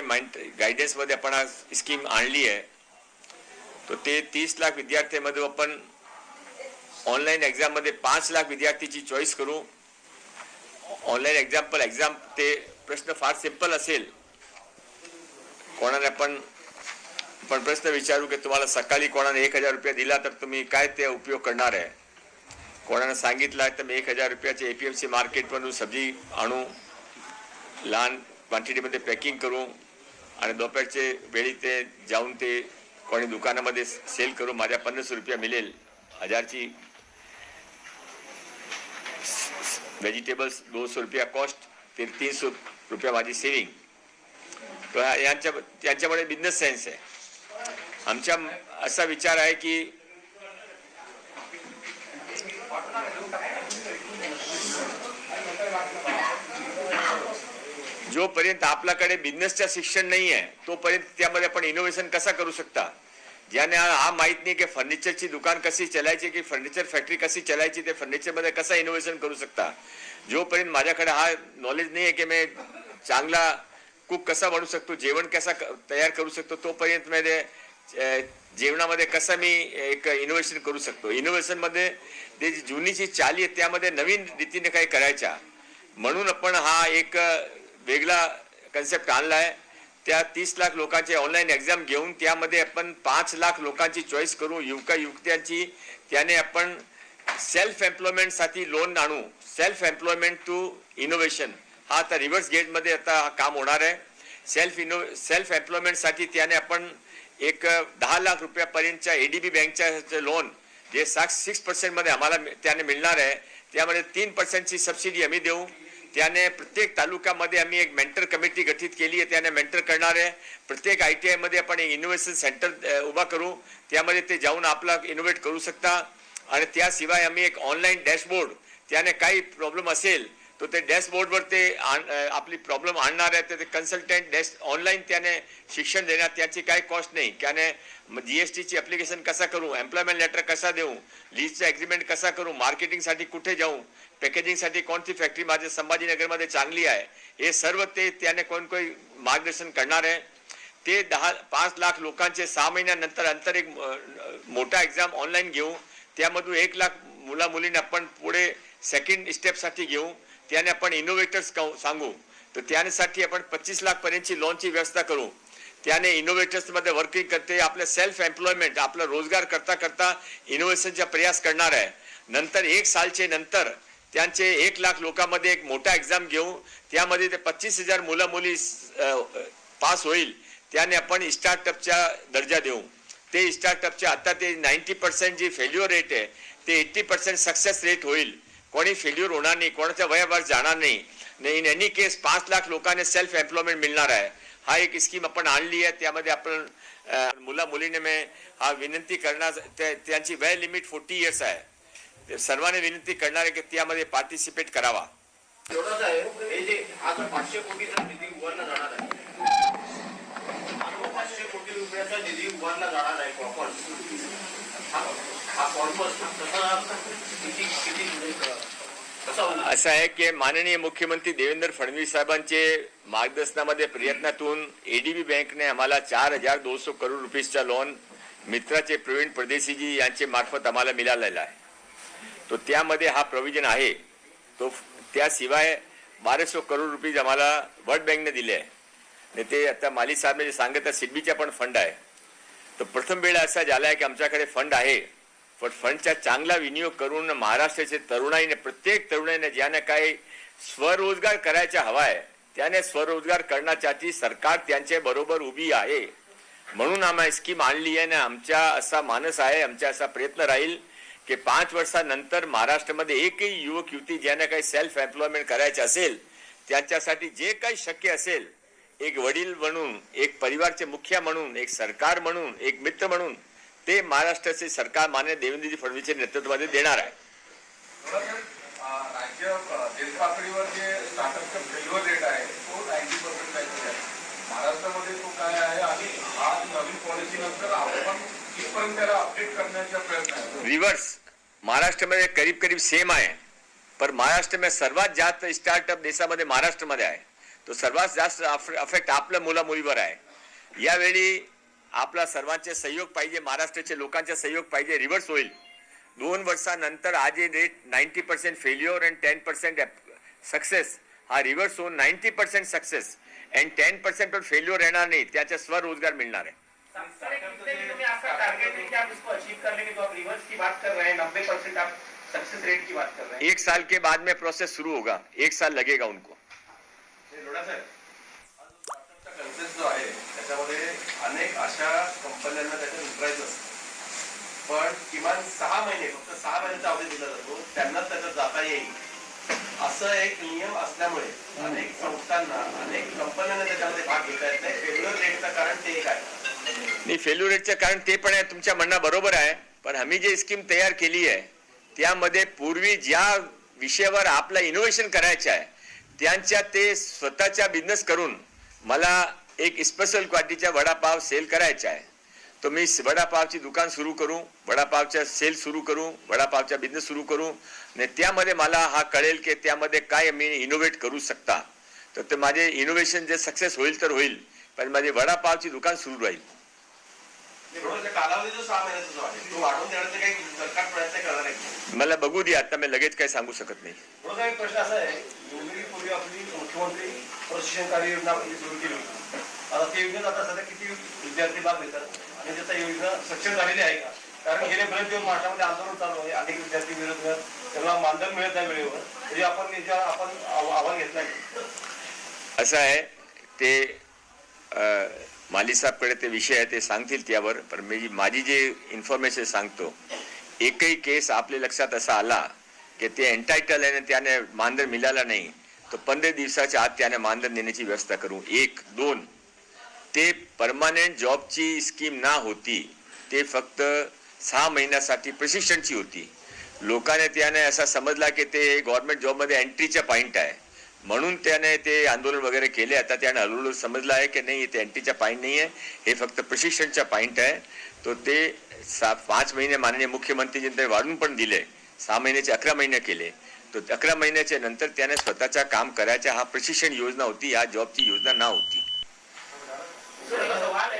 सरकारने गायडन्समध्ये आपण आज स्कीम आणली आहे. तर ते तीस लाख विद्यार्थ्यांमध्ये आपण ऑनलाईन एक्झाममध्ये पाच लाख विद्यार्थीची चॉईस करू. ऑनलाईन एक्झाम्पल एक्झाम ते प्रश्न फार सिंपल असेल. कोणाने आपण पण प्रश्न विचारू की तुम्हाला सकाळी कोणाने एक हजार रुपये दिला तर तुम्ही काय ते उपयोग करणार आहे? कोणाने सांगितलं तर मी एक हजार रुपयाचे ए पी एम सी मार्केटमधून सब्जी आणू लहान क्वांटिटीमध्ये पॅकिंग करू. आणि दोपहरचे वेळी ते जाऊन ते कोणी दुकानामध्ये सेल करू माझ्या पन्नास रुपया मिळेल हजारची व्हेजिटेबल्स दोनशे रुपया कॉस्ट ते तीनशे रुपया माझी सेविंग तर यांच्या त्यांच्यामुळे बिझनेस सेन्स आहे. आमच्या असा विचार आहे की जोपर्यंत आपल्याकडे बिझनेसचं शिक्षण नाही आहे तोपर्यंत त्यामध्ये आपण इनोव्हेशन कसा करू शकता? ज्याने हा माहीत नाही की फर्निचरची दुकान कशी चालायची की फर्निचर फॅक्टरी कशी चालायची ते फर्निचरमध्ये कसं इनोव्हेशन करू शकता? जोपर्यंत माझ्याकडे हा नॉलेज नाही आहे की मी चांगला कुक कसा बनू शकतो जेवण कसा क- तयार करू शकतो तोपर्यंत मध्ये जेवणामध्ये कसं मी एक इनोव्हेशन करू शकतो? इनोव्हेशनमध्ये ते जी जुनीची चाली आहे त्यामध्ये नवीन रीतीने काही करायच्या. म्हणून आपण हा एक वेगळा कन्सेप्ट आणला आहे त्या तीस लाख लोकांचे ऑनलाईन एक्झाम घेऊन त्यामध्ये आपण पाच लाख लोकांची चॉईस करू युवका युवत्यांची. त्याने आपण सेल्फ एम्प्लॉयमेंटसाठी लोन आणू. सेल्फ एम्प्लॉयमेंट टू इनोव्हेशन हा आता रिव्हर्स गेटमध्ये आता हा काम होणार आहे. सेल्फ इनो सेल्फ एम्प्लॉयमेंटसाठी त्याने आपण एक दहा लाख रुपयापर्यंतच्या ए डी बी बँकच्या लोन जे साक्स सिक्स पर्सेंटमध्ये आम्हाला त्याने मिळणार आहे. त्यामध्ये तीन पर्सेंटची सबसिडी आम्ही देऊ. त्याने प्रत्येक तालुक्यामध्ये आम्ही एक मेंटर कमिटी गठीत केली आहे त्याने मेंटर करणार आहे. प्रत्येक आय टी आयमध्ये आपण एक इनोव्हेशन सेंटर उभा करू. त्यामध्ये ते जाऊन आपला इनोव्हेट करू शकता. आणि त्याशिवाय आम्ही एक ऑनलाईन डॅशबोर्ड त्याने काही प्रॉब्लेम असेल तो ते डॅशबोर्डवर ते आण- आपली प्रॉब्लेम आणणार आहे तर ते कन्सल्टंट डॅश ऑनलाईन त्याने शिक्षण देण्यात त्याची काही कॉस्ट नाही त्याने जी एस टीची ॲप्लिकेशन कसा करू एम्प्लॉयमेंट लेटर कसा देऊ लीजचा ॲग्रीमेंट कसा करू मार्केटिंगसाठी कुठे जाऊ पॅकेजिंगसाठी कोणती फॅक्टरी माझ्या संभाजीनगरमध्ये चांगली आहे हे सर्व ते त्याने कोण कोण मार्गदर्शन करणार आहे ते दहा पाच लाख लोकांचे सहा महिन्यानंतर अंतर एक मोठा एक्झाम ऑनलाईन घेऊ त्यामधून एक लाख मुला मुलींना आपण पुढे सेकंड स्टेपसाठी घेऊ त्याने आपण इनोव्हेटर्स सांगू. तर त्यासाठी आपण पच्चीस लाख पर्यंतची लोनची व्यवस्था करू. त्याने इनोव्हेटर्समध्ये वर्किंग करते आपलं सेल्फ एम्प्लॉयमेंट आपला रोजगार करता करता इनोव्हेशनचा प्रयास करणार आहे. नंतर एक सालचे नंतर त्यांचे एक लाख लोकांमध्ये एक मोठा एक्झाम घेऊ. त्यामध्ये ते पच्चीस हजार मुलं मुली पास होईल. त्याने आपण स्टार्टअपचा दर्जा देऊ. ते स्टार्टअपच्या आता ते नाईन्टी पर्सेंट जी फेल्युअर रेट आहे ते एट्टी पर्सेंट सक्सेस रेट होईल. कोणी फेल्युअर होणार नाही कोणाच्या वयावर जाणार नाही इन एनी केस पाच लाख लोकांना सेल्फ एम्प्लॉयमेंट मिळणार आहे हा एक स्कीम आपण आणली आहे त्यामध्ये आपण अ, मुला मुलीने मी हा विनंती करणार त्या- त्यांची वय लिमिट फोर्टी इयर्स आहे ते सर्वांनी विनंती करणार आहे की त्यामध्ये पार्टिसिपेट करावा हे असं आहे की माननीय मुख्यमंत्री देवेंद्र फडणवीस साहेबांचे मार्गदर्शनामध्ये प्रयत्नातून एडीबी बँकने आम्हाला चार हजार दोनशे करोड रुपयेचा लोन मित्राचे प्रवीण परदेशीजी यांचे मार्फत आम्हाला मिळालेला आहे. तो त्यामध्ये हा प्रोव्हिजन आहे. तो त्याशिवाय बाराशे करोड रुपये आम्हाला वर्ल्ड बँकने दिले आहे. आणि ते आता माली साहेब जे सांगत सिडबीचा पण फंड आहे. तर प्रथम वेळा असा झाला आहे की आमच्याकडे फंड आहे. पण फंडचा चांगला विनियोग करून महाराष्ट्राचे तरुणाईने प्रत्येक तरुणाईने ज्याने काही स्वरोजगार करायचा हवा आहे त्याने स्वरोजगार करण्यासाठी सरकार त्यांच्या बरोबर उभी आहे. म्हणून आम्हा स्कीम आणली आहे ना आमच्या असा मानस आहे आमचा असा प्रयत्न राहील की पाच वर्षानंतर महाराष्ट्रामध्ये एकही युवक युवती ज्याने काही सेल्फ एम्प्लॉयमेंट करायचे असेल त्यांच्यासाठी जे काही शक्य असेल एक वडील म्हणून एक परिवारचे मुखिया म्हणून एक सरकार म्हणून एक मित्र म्हणून ते महाराष्ट्राचे सरकार मान्य देवेंद्रजी फडणवीसच्या नेतृत्वामध्ये देणार आहे. रिवर्स महाराष्ट्र जे रिव्हर्स महाराष्ट्रामध्ये करीब करीब सेम आहे. पण महाराष्ट्र में सर्वात जास्त स्टार्टअप देशामध्ये महाराष्ट्रामध्ये आहे. तो सर्वात जास्त अफेक्ट आपल्या मुला मुलीवर आहे. यावेळी आपला सर्वांचे सहयोग पाहिजे महाराष्ट्राचे लोकांचे सहयोग पाहिजे रिव्हर्स होईल. दोन वर्षानंतर आज rate ninety percent failure and ten percent success हा रिव्हर्स होऊन ninety percent success and ten percent पण फेल्युअर येणार नाही त्याचे स्वरोजगार मिळणार आहे. एक एक साल के बाद में प्रोसेस शुरू होगा. एक साल लगेगा उनको. त्याच्यामध्ये अनेक अशा कंपन्यांना त्याच्यात उतरायचं असतं. पण किमान सहा महिने फक्त सहा महिन्याचा अवधी दिला जातो त्यांनाच त्याच्यात जाता येईल. असं एक नियम असल्यामुळे अनेक संस्थांना अनेक कंपन्यांना त्याच्यामध्ये भाग घेता येत नाही. फेल्युअर रेटचं कारण ते एक आहे. नाही फेल्युअर रेटचं कारण ते पण आहे तुमच्या म्हणणं बरोबर आहे. पण आम्ही जे स्कीम तयार केली आहे त्यामध्ये पूर्वी ज्या विषयावर आपला इनोव्हेशन करायचं आहे त्यांच्या ते स्वतःच्या बिझनेस करून मला एक स्पेशल क्वालिटीचा वडापाव सेल करायचा आहे. तो मी वडापावची दुकान सुरू करू वडापावच्या सेल सुरू करू वडापावचा बिझनेस सुरू करू. आणि त्यामध्ये मला हा कळेल की त्यामध्ये काय मी इनोव्हेट करू शकता. तर ते माझे इनोव्हेशन जे सक्सेस होईल तर होईल पण माझी वडापावची दुकान सुरू राहील. बरोबर कालावधी जो सहा महिन्याचा जो आहे तो वाढवून देण्याचा काही सरकार प्रयत्न करणार आहे का? मला बघू दे आता मी लगेच काही सांगू शकत नाही. प्रश्न असा आहे मुख्यमंत्री आता त्या योजनेत आता सध्या किती विद्यार्थी भाग घेतात? आणि त्याचा योजना सक्षम झालेली आहे का? कारण गेले बरेच दिवस महाराष्ट्रामध्ये आंदोलन चालू आहे अनेक विद्यार्थी विरोध त्यांना मानधन मिळत नाही वेळेवर. तरी आपण याच्या आपण आव्हान घेतला असं आहे ते माली साहेबकडे ते विषय आहे ते सांगतील त्यावर. पण मी माझी जे इन्फॉर्मेशन सांगतो एकही केस आपल्या लक्षात असा आला की ते एन्टायटल आहे आणि त्याने मानधन मिळालं नाही तर पंधरा दिवसाच्या आत त्याने मानधन देण्याची व्यवस्था करू. एक दोन ते परमानंट जॉबची स्कीम ना होती ते फक्त सहा महिन्यासाठी प्रशिक्षणची होती. लोकांनी त्याने असा समजला की ते गव्हर्नमेंट जॉबमध्ये एंट्रीचा पॉईंट आहे. म्हणून त्याने ते आंदोलन वगैरे केले. आता त्याने हळूहळू समजलं आहे की नाही ते एंट्रीचा पॉईंट नाही आहे हे फक्त प्रशिक्षणचा पॉईंट आहे. तो ते सा पाच महिने माननीय मुख्यमंत्रीजींनी ते वाढून पण दिले. सहा महिन्याचे अकरा महिने केले. तर अकरा महिन्याच्या नंतर त्याने स्वतःचा काम करायचा हा प्रशिक्षण योजना होती या जॉबची योजना ना होती. ช่วยปัสสาวะเลย